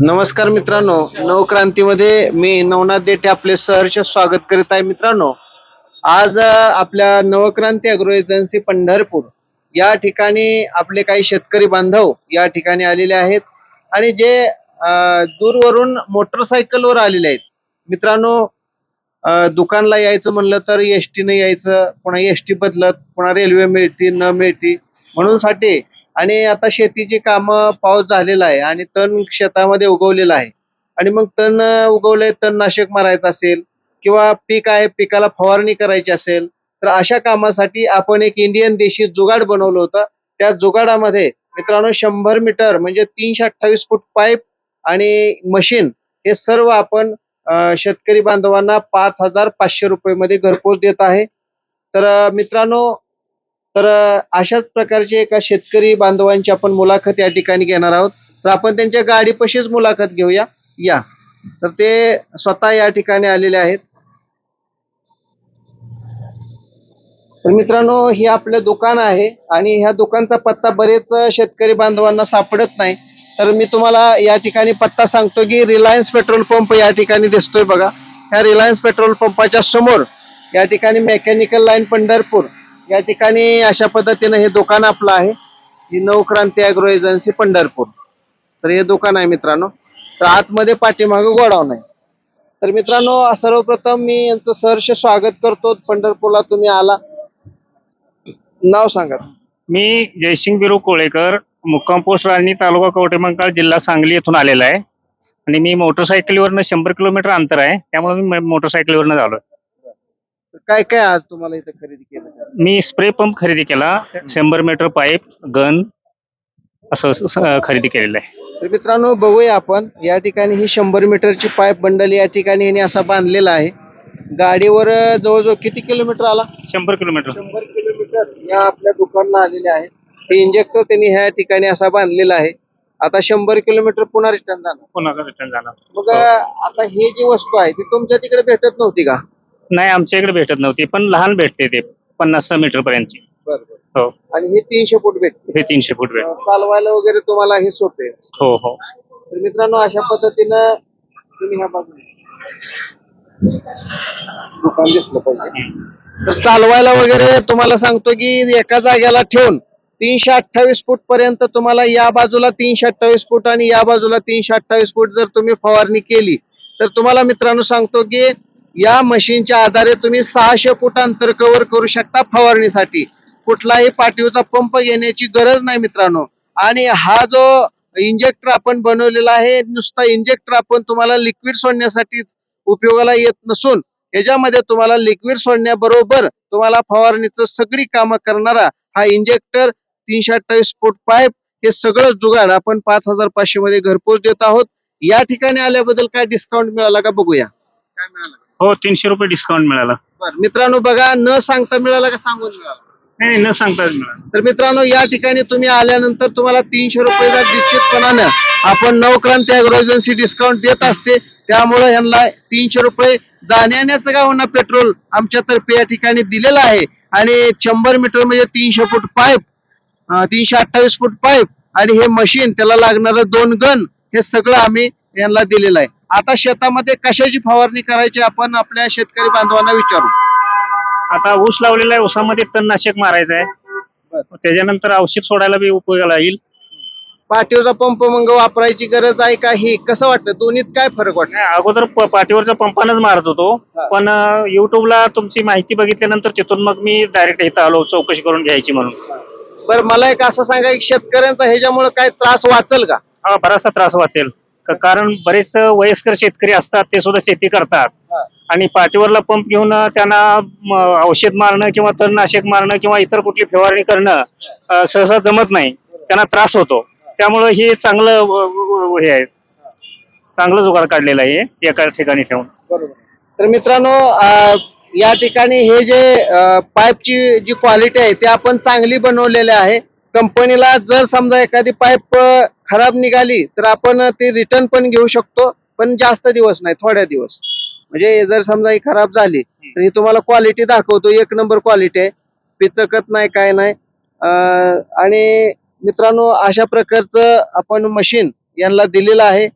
नमस्कार मित्रांनो. नवक्रांतीमध्ये मी नवनाथ देठे आपले सहर्ष स्वागत करीत आहे मित्रांनो. आज आपल्या नवक्रांती अग्रो एजन्सी पंढरपूर या ठिकाणी आपले काही शेतकरी बांधव या ठिकाणी आलेले आहेत आणि जे दूरवरून मोटरसायकलवर आलेले आहेत. मित्रांनो दुकानला यायचं म्हणलं तर एस टीनं यायचं पुन्हा एस टी बदलत पुन्हा रेल्वे मिळती न मिळती. म्हणून साठी आणि आता शेतीची कामं पाऊस झालेला आहे आणि तण शेतामध्ये उगवलेलं आहे. आणि मग तण उगवलंय तणनाशक मारायचं असेल किंवा पीक आहे पिकाला फवारणी करायची असेल तर अशा कामासाठी आपण एक इंडियन देशी जुगाड बनवलं होतं. त्या जुगाडामध्ये मित्रांनो शंभर मीटर म्हणजे तीनशे अठ्ठावीस फूट पाईप आणि मशीन हे सर्व आपण शेतकरी बांधवांना पाच हजार पाचशे रुपये मध्ये घरपोच देत आहे. तर मित्रांनो तर अशाच प्रकारचे एका शेतकरी बांधवांची आपण मुलाखत या ठिकाणी घेणार आहोत. तर आपण त्यांच्या गाडीपाशीच मुलाखत घेऊया. या. तर ते स्वतः या ठिकाणी आलेले आहेत. तर मित्रांनो हे आपलं दुकान आहे आणि ह्या दुकानचा पत्ता बरेच शेतकरी बांधवांना सापडत नाही. तर मी तुम्हाला या ठिकाणी पत्ता सांगतो की रिलायन्स पेट्रोल पंप या ठिकाणी दिसतोय बघा. ह्या रिलायन्स पेट्रोल पंपाच्या समोर या ठिकाणी मेकॅनिकल लाईन पंढरपूर. या ठिकाणी अशा पद्धतीनं हे दुकान आपलं आहे. ही नवक्रांती अॅग्रो एजन्सी पंढरपूर. तर हे दुकान आहे मित्रांनो. तर आतमध्ये पाठीमागे गोडाऊन आहे. तर मित्रांनो सर्वप्रथम मी यांचं सहर्ष स्वागत करतो. पंढरपूरला तुम्ही आला. नाव सांगा. मी जयसिंग बिरू कोळेकर मुक्काम पोस्ट राणी तालुका कवटेमंकाळ जिल्हा सांगली येथून आलेला आहे. आणि मी मोटरसायकलीवरनं शंभर किलोमीटर अंतर आहे. त्यामुळे मी मोटरसायकलीवरनं झालोय. काय काय आज तुम्हाला इथं खरेदी केलं? मी स्प्रे पंप खरेदी केला. शंभर मीटर पाईप गन असं स- स- खरेदी केलेलं आहे. तर मित्रांनो बघूया आपण. या ठिकाणी ही शंभर मीटरची पाईप बंडल या ठिकाणी यांनी असा बांधलेला आहे. गाडीवर अं, जवळजवळ किती किलोमीटर आला? शंभर किलोमीटर. शंभर किलोमीटर या आपल्या दुकानला आलेले आहे. हे इंजेक्टर त्यांनी ह्या ठिकाणी असा बांधलेला आहे. आता शंभर किलोमीटर पुन्हा रिटर्न जाणार. पुन्हा रिटर्न जाणार. मग आता ही जी वस्तू आहे ती तुमच्या तिकडे भेटत नव्हती का? नाही आमच्या इकडे भेटत नव्हती पण लहान भेटते ते पन्नास मीटर पर्यंतची. बरोबर हो. आणि हे तीनशे फूट भेटते हे तीनशे फूट भेट चालवायला वगैरे तुम्हाला हे सोपे. हो हो. तर मित्रांनो अशा पद्धतीनं तुम्ही ह्या दुकान दिसलं पाहिजे. तर चालवायला वगैरे तुम्हाला सांगतो की एका जागेला ठेवून तीनशे अठ्ठावीस फूट पर्यंत तुम्हाला या बाजूला तीनशे अठ्ठावीस फूट आणि या बाजूला तीनशे अठ्ठावीस फूट जर तुम्ही फवारणी केली तर तुम्हाला मित्रांनो सांगतो की या मशीनच्या आधारे तुम्ही सहाशे फूट अंतर कव्हर करू शकता फवारणीसाठी. कुठलाही पाठीवचा पंप घेण्याची गरज नाही मित्रांनो. आणि हा जो इंजेक्टर आपण बनवलेला आहे नुसता इंजेक्टर आपण तुम्हाला लिक्विड सोडण्यासाठीच उपयोगाला येत नसून याच्यामध्ये तुम्हाला लिक्विड सोडण्याबरोबर तुम्हाला फवारणीचं सगळी कामं करणारा हा इंजेक्टर तीनशे अठ्ठावीस फूट पाईप हे सगळं जुगाड आपण पाच हजार पाचशे मध्ये घरपोच देत आहोत. या ठिकाणी आल्याबद्दल काय डिस्काउंट मिळाला का बघूया. काय मिळाला? हो तीनशे रुपये डिस्काउंट मिळाला. बरं मित्रांनो बघा न सांगता मिळाला का सांगून मिळाला? नाही न सांगताच मिळाला. तर मित्रांनो या ठिकाणी तुम्ही आल्यानंतर तुम्हाला तीनशे रुपयाचा निश्चितपणानं आपण नवक्रांती अॅग्रो एजन्सी डिस्काउंट देत असते त्यामुळे यांना तीनशे रुपये जाण्याचं का होणार पेट्रोल आमच्यातर्फे या ठिकाणी दिलेलं आहे. आणि शंभर मीटर म्हणजे तीनशे फूट पाईप तीनशे अठ्ठावीस फूट पाईप आणि हे मशीन त्याला लागणारं दोन गन हे सगळं आम्ही यांना दिलेलं आहे. आता शेतामध्ये कशाची फवारणी करायची आपण आपल्या शेतकरी बांधवांना विचारू. आता ऊस लावलेला आहे ऊसामध्ये तणनाशक मारायचं आहे. त्याच्यानंतर औषध सोडायला बी उपयोगाला येईल. पाठीवचा पंप मग वापरायची गरज आहे का ही? कसं वाटतं? दोन्हीत काय फरक वाटतं? अगोदर प- पाठीवरचा पंपानच मारत होतो. पण युट्यूबला तुमची माहिती बघितल्यानंतर तिथून मग मी डायरेक्ट इथं आलो चौकशी करून घ्यायची म्हणून. बरं मला एक असं सांगा की शेतकऱ्यांचा ह्याच्यामुळे काय त्रास वाचल का? हा बराचसा त्रास वाचेल. क- कारण बरेच वयस्कर शेतकरी असतात ते सुद्धा शेती करतात. आणि पाठीवरला पंप घेऊन त्यांना औषध मारणं किंवा तणनाशक मारणं किंवा इतर कुठली फवारणी करणं सहसा जमत नाही. त्यांना त्रास होतो. त्यामुळं हे चांगलं हे आहे. चांगलं जुगाड काढलेलं आहे एका ठिकाणी ठेवून. बरोबर. तर मित्रांनो या ठिकाणी हे जे पाईपची जी क्वालिटी आहे ते आपण चांगली बनवलेली आहे. कंपनीला जर समजा एखादी पाईप खराब निघाली तर आपण ते रिटर्न पण घेऊ शकतो पण जास्त दिवस नाही थोड्या दिवस. म्हणजे जर समजा ही खराब झाली तर ही तुम्हाला क्वालिटी दाखवतो एक नंबर क्वालिटी आहे. पिचकत नाही काय नाही. आणि मित्रांनो अशा प्रकारचं आपण मशीन यांना दिलेलं आहे.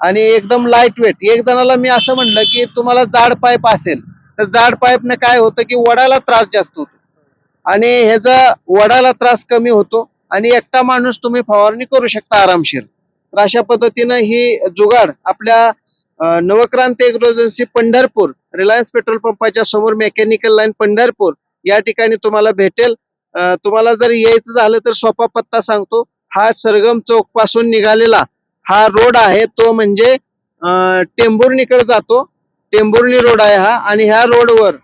आणि एकदम लाइट वेट एक जणाला मी असं म्हणलं की तुम्हाला जाड पाईप असेल तर जाड पाईपने काय होतं की वडाला त्रास जास्त होतो. आणि ह्याचा वडाला त्रास कमी होतो आणि एकटा माणूस तुम्ही फवारणी करू शकता आरामशीर. तर अशा पद्धतीनं ही जुगाड आपल्या Navkranti agro agency Pandharpur Reliance petrol पंपाच्या समोर मेकॅनिकल लाईन पंढरपूर या ठिकाणी तुम्हाला भेटेल. तुम्हाला जर यायचं झालं तर सोपा पत्ता सांगतो. हा सरगम चौकपासून निघालेला हा रोड आहे तो म्हणजे टेंभुर्णीकडे जातो. टेंभुर्णी रोड आहे हा आणि ह्या रोडवर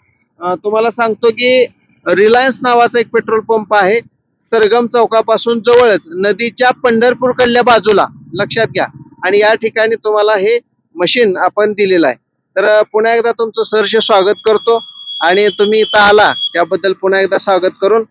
तुम्हाला सांगतो की रिलायन्स नावाचा एक पेट्रोल पंप आहे. सरगम चौकापासून जवळच नदीच्या पंढरपूर कडल्या बाजूला. लक्षात घ्या. आणि या ठिकाणी तुम्हाला हे मशीन आपण दिलेलं आहे. तर पुन्हा एकदा तुमचं सहर्ष स्वागत करतो. आणि तुम्ही इथं आला त्याबद्दल पुन्हा एकदा स्वागत करून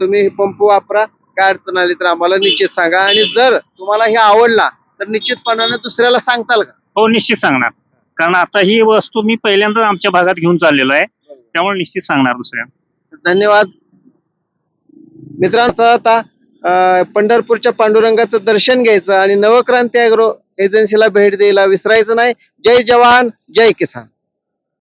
तुम्ही पंप वापरा. काय अडचण आली तर आम्हाला निश्चित सांगा. आणि जर तुम्हाला हे आवडला तर निश्चितपणाने दुसऱ्याला सांगताल का? हो निश्चित सांगणार. कारण आता ही वस्तू मी पहिल्यांदाच आमच्या भागात घेऊन चाललेलो आहे. त्यामुळे निश्चित सांगणार दुसऱ्या. धन्यवाद. मित्रांनो आता पंढरपूरच्या पांडुरंगाचं दर्शन घ्यायचं आणि नवक्रांती अॅग्रो एजन्सीला भेट द्यायला विसरायचं नाही. जय जवान जय किसान.